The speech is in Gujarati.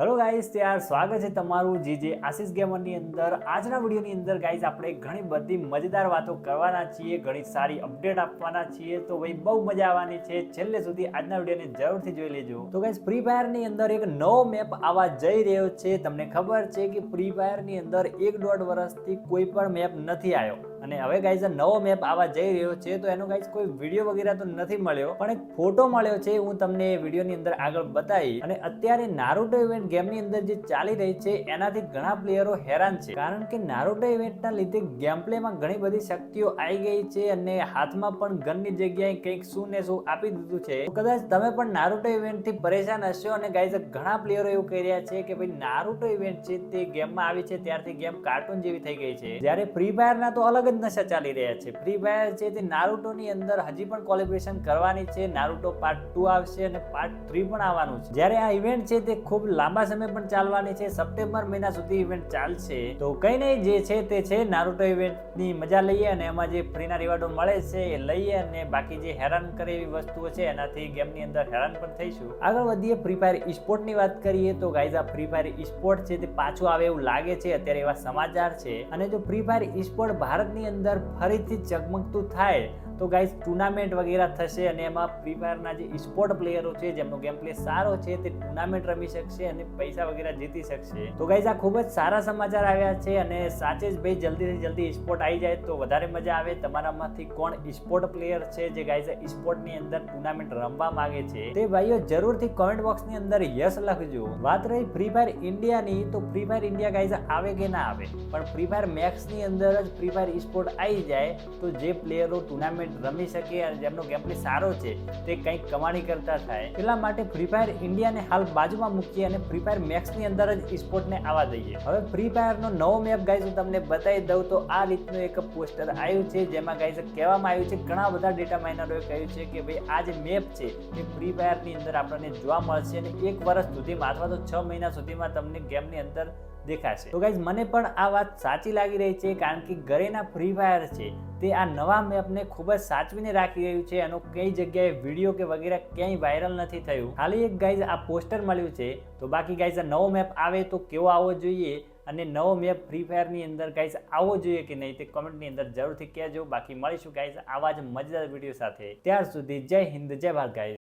હેલો ગાઈઝ ત્યાર સ્વાગત છે તમારું જે જે આશીષ ગેમરની અંદર. આજના વિડીયોની અંદર ગાઈઝ આપણે ઘણી બધી મજેદાર વાતો કરવાના છીએ, ઘણી સારી અપડેટ આપવાના છીએ. તો ભાઈ, બહુ મજા આવવાની છે. છેલ્લે સુધી આજના વિડીયોને જરૂરથી જોઈ લેજો. તો ગાઈઝ ફ્રી ફાયરની અંદર એક નવો મેપ આવવા જઈ રહ્યો છે. તમને ખબર છે કે ફ્રી ફાયરની અંદર એક દોઢ વર્ષથી કોઈ પણ મેપ નથી આવ્યો. અને હવે ગાઈઝ નવો મેપ આવા જઈ રહ્યો છે, તો એનો ગાઈઝ કોઈ વીડિયો વગેરે તો નથી મળ્યો, પણ એક ફોટો મળ્યો છે, હું તમને એ વિડીયોની અંદર આગળ બતાવી અને અત્યારે નારુટો ઇવેન્ટ ગેમની અંદર જે ચાલી રહી છે, એનાથી ઘણા પ્લેયરો હેરાન છે. કારણ કે નારુટો ઇવેન્ટના લીધે ગેમ પ્લેમાં ઘણી બધી શક્તિઓ આવી ગઈ છે અને હાથમાં પણ ગનની જગ્યાએ કંઈક શું ને શું આપી દીધું છે. કદાચ તમે પણ નારુટો ઇવેન્ટથી પરેશાન હશો અને ગાઈઝ ઘણા પ્લેયરો એવું કહી રહ્યા છે કે ભાઈ નારુટો ઇવેન્ટ છે તે ગેમમાં આવી છે, ત્યારથી ગેમ કાર્ટૂન જેવી થઈ ગઈ છે. જ્યારે ફ્રી ફાયરના તો અલગ જ નશા ચાલી રહ્યા છે. ફ્રી ફાયર છે તે નારુટોની અંદર હજી પણ કોલેબ્રેશન કરવાની છે. નારુટો પાર્ટ ટુ આવશે અને પાર્ટ થ્રી પણ આવવાનું છે. જ્યારે આ ઇવેન્ટ છે તે ખૂબ લાંબા સમય પણ ચાલવાની છે. સપ્ટેમ્બર મહિના સુધી ઇવેન્ટ ચાલશે. તો કઈ નહીં, જે છે તે છે. નારુટો ઇવેન્ટની મજા લઈએ અને એમાં જે ફ્રીના રિવાર્ડો મળે છે એ લઈએ અને બાકી જે હેરાન કરે એવી વસ્તુઓ છે, એનાથી ગેમની અંદર હેરાન પણ થઈશું. આગળ વધીએ ફ્રી ફાયર સ્પોર્ટની વાત કરીએ તો ગાઈઝ આ ફ્રી ફાયર સ્પોર્ટ છે તે પાછું આવે એવું લાગે છે. અત્યારે એવા સમાચાર છે. અને જો ફ્રી ફાયર ઇસ્પોર્ટ ભારતની અંદર ફરીથી ચગમગતું થાય તો ગાઈઝ ટુર્નામેન્ટ વગેરે થશે અને એમાં ફ્રી ફાયરના જે સ્પોર્ટ પ્લેયરો છે, જેમનો ગેમ પ્લે સારો છે, તે ટુર્નામેન્ટ રમી શકશે અને પૈસા વગેરે જીતી શકશે. તો ગાઈઝ આ ખૂબ જ સારા સમાચાર આવ્યા છે અને સાચે જ ભાઈ, જલ્દીથી જલ્દી સ્પોર્ટ આવી જાય તો વધારે મજા આવે. તમારામાંથી કોણ સ્પોર્ટ પ્લેયર છે, જે ગાઈઝ સ્પોર્ટની અંદર ટુર્નામેન્ટ રમવા માંગે છે? તે ભાઈઓ, જરૂરથી કોમેન્ટ બોક્સની અંદર યસ લખજો. વાત રહી ફ્રી ફાયર ઇન્ડિયાની તો ફ્રી ફાયર ઇન્ડિયા ગાઈઝ આવે કે ના આવે? પણ ફ્રી ફાયર મેક્સની અંદર જ ફ્રી ફાયર સ્પોર્ટ આવી જાય તો જે પ્લેયરો ટુર્નામેન્ટ રમી શકીએ અને જેમનો ગેમ સારો છે, તે કંઈક કમાણી કરતા થાય. એટલા માટે ફ્રી ફાયર ઇન્ડિયાને હાલ બાજુમાં મૂકીએ અને ફ્રી ફાયર મેક્સની અંદર જ ઇસ્પોર્ટને આવવા દઈએ. હવે ફ્રી ફાયરનો નવો મેપ ગાઈઝ હું તમને બતાવી દઉં તો આ રીતનું એક પોસ્ટર આવ્યું છે, જેમાં ગાઈઝ કહેવામાં આવ્યું છે, ઘણા બધા ડેટા માઇનરોએ કહ્યું છે કે ભાઈ, આ જે મેપ છે, એ ફ્રી ફાયરની અંદર આપણને જોવા મળશે અને એક વર્ષ સુધીમાં અથવા તો છ મહિના સુધીમાં તમને ગેમની અંદર દેખાશે. તો ગાઈઝ મને પણ આ વાત સાચી લાગી રહી છે કારણ કે ઘરેના ફ્રી ફાયર છે તે આ નવા મેપને ખૂબ જ સાચવીને રાખી રહ્યું છે એનો કઈ જગ્યાએ વીડિયો કે વગેરે ક્યાંય વાયરલ નથી થયું. ખાલી એક ગાઈઝ આ પોસ્ટર મળ્યું છે. તો બાકી ગાઈઝ આ નવો મેપ આવે તો કેવો આવવો જોઈએ અને નવો મેપ ફ્રી ફાયરની અંદર ગાઈઝ આવવો જોઈએ કે નહીં તે કોમેન્ટની અંદર જરૂરથી કહેજો. બાકી મળીશું ગાઈઝ આવા જ મજેદાર વીડિયો સાથે. ત્યાર સુધી જય હિન્દ, જય ભારત ગાઈઝ